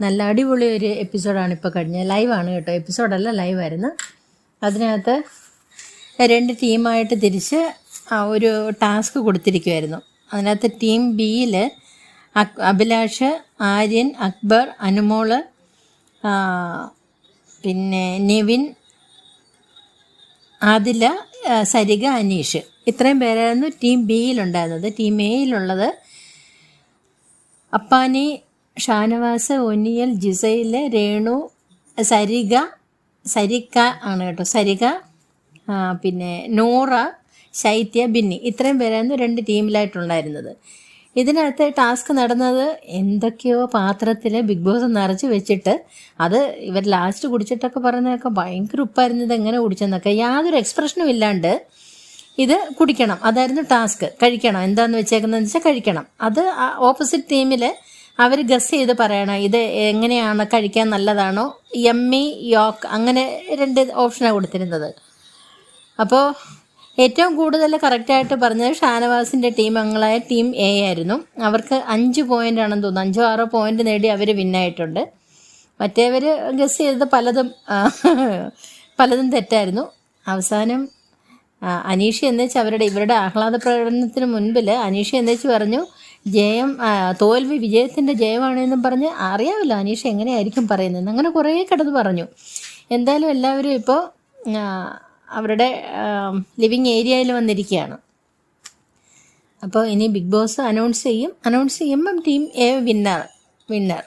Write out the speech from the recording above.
നല്ല അടിപൊളി ഒരു എപ്പിസോഡാണ് ഇപ്പോൾ കഴിഞ്ഞത്. ലൈവാണ് കേട്ടോ. എപ്പിസോഡല്ല ലൈവായിരുന്നു അതിനകത്ത് രണ്ട് ടീമായിട്ട് തിരിച്ച് ഒരു ടാസ്ക് കൊടുത്തിരിക്കുമായിരുന്നു അതിനകത്ത് ടീം ബിയിൽ അഭിലാഷ് ആര്യൻ അക്ബർ അനുമോൾ പിന്നെ നിവിൻ ആദില സരിക അനീഷ്. ഇത്രയും പേരായിരുന്നു ടീം ബിയിലുണ്ടായിരുന്നത് ടീം എയിലുള്ളത് അപ്പാനി ഷാനവാസ് ഒനിയൽ ജിസൈൽ രേണു സരിക സരിക ആണ് കേട്ടോ. സരിക പിന്നെ നൂറ ശൈത്യ ബിന്നി. ഇത്രയും പേരായിരുന്നു രണ്ട് ടീമിലായിട്ടുണ്ടായിരുന്നത്. ഇതിനകത്ത് ടാസ്ക് നടന്നത് എന്തൊക്കെയോ പാത്രത്തിൽ ബിഗ് ബോസ് നിറച്ച് വെച്ചിട്ട് അത് ഇവർ ലാസ്റ്റ് കുടിച്ചിട്ടൊക്കെ പറയുന്നതൊക്കെ ഭയങ്കര ഉപ്പായിരുന്നു ഇത് എങ്ങനെ കുടിച്ചെന്നൊക്കെ യാതൊരു എക്സ്പ്രഷനും ഇല്ലാണ്ട് ഇത് കുടിക്കണം. അതായിരുന്നു ടാസ്ക്. കഴിക്കണം. എന്താന്ന് വെച്ചേക്കുന്നതെന്ന് വെച്ചാൽ കഴിക്കണം. അത് ഓപ്പോസിറ്റ് ടീമിൽ അവർ ഗസ് ചെയ്ത് പറയണം ഇത് എങ്ങനെയാണ് കഴിക്കാൻ നല്ലതാണോ? യമ്മി യോക്ക് അങ്ങനെ രണ്ട് ഓപ്ഷനാണ് കൊടുത്തിരുന്നത്. അപ്പോൾ ഏറ്റവും കൂടുതൽ കറക്റ്റായിട്ട് പറഞ്ഞത് ഷാനവാസിന്റെ ടീം അംഗങ്ങളായ ടീം എ ആയിരുന്നു. അവർക്ക് അഞ്ച് പോയിന്റ് ആണെന്ന് തോന്നുന്നു. അഞ്ചോ ആറോ പോയിന്റ് നേടി അവർ വിന്നായിട്ടുണ്ട് മറ്റേവർ ഗസ് ചെയ്തത് പലതും പലതും തെറ്റായിരുന്നു. അവസാനം അനീഷ് അനീഷ എന്നുവെച്ച് അവരുടെ ഇവരുടെ ആഹ്ലാദ പ്രകടനത്തിന് മുൻപിൽ അനീഷ എന്നുവെച്ച് പറഞ്ഞു ജയം തോൽവി വിജയത്തിന്റെ ജയമാണെന്നും പറഞ്ഞ് അറിയാമല്ലോ അനീഷ എങ്ങനെയായിരിക്കും പറയുന്നത് അങ്ങനെ കുറേ കിടന്ന് പറഞ്ഞു. എന്തായാലും എല്ലാവരും ഇപ്പോൾ അവരുടെ ലിവിങ് ഏരിയയിൽ വന്നിരിക്കുകയാണ്. അപ്പോൾ ഇനി ബിഗ് ബോസ് അനൗൺസ് ചെയ്യും. അനൗൺസ് ചെയ്യുമ്പം ടീം എ വിന്നർ വിന്നർ.